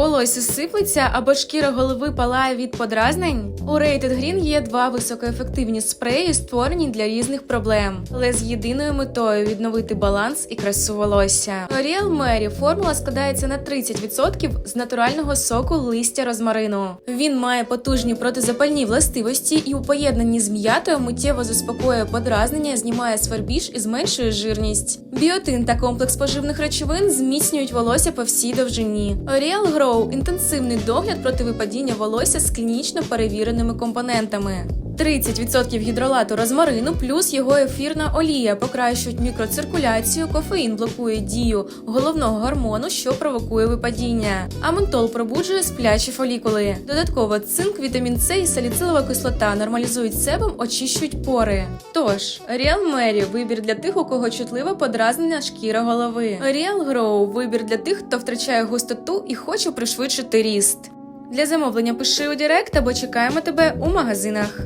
волосся сиплеться або шкіра голови палає від подразнень? У Rated Green є два високоефективні спреї, створені для різних проблем, але з єдиною метою відновити баланс і красу волосся. L'Oreal Mary формула складається на 30% з натурального соку листя розмарину. Він має потужні протизапальні властивості і у поєднанні з м'ятою миттєво заспокоює подразнення, знімає свербіж і зменшує жирність. Біотин та комплекс поживних речовин зміцнюють волосся по всій довжині. L'Oreal Grow – інтенсивний догляд проти випадіння волосся з клінічно перевіреними компонентами. 30% гідролату розмарину плюс його ефірна олія покращують мікроциркуляцію, кофеїн блокує дію головного гормону, що провокує випадіння. А ментол пробуджує сплячі фолікули. Додатково цинк, вітамін С і саліцилова кислота нормалізують себум, очищують пори. Тож, Real Mary – вибір для тих, у кого чутлива подразнена шкіра голови. Real Grow – вибір для тих, хто втрачає густоту і хоче пришвидшити ріст. Для замовлення пиши у Директ або чекаємо тебе у магазинах.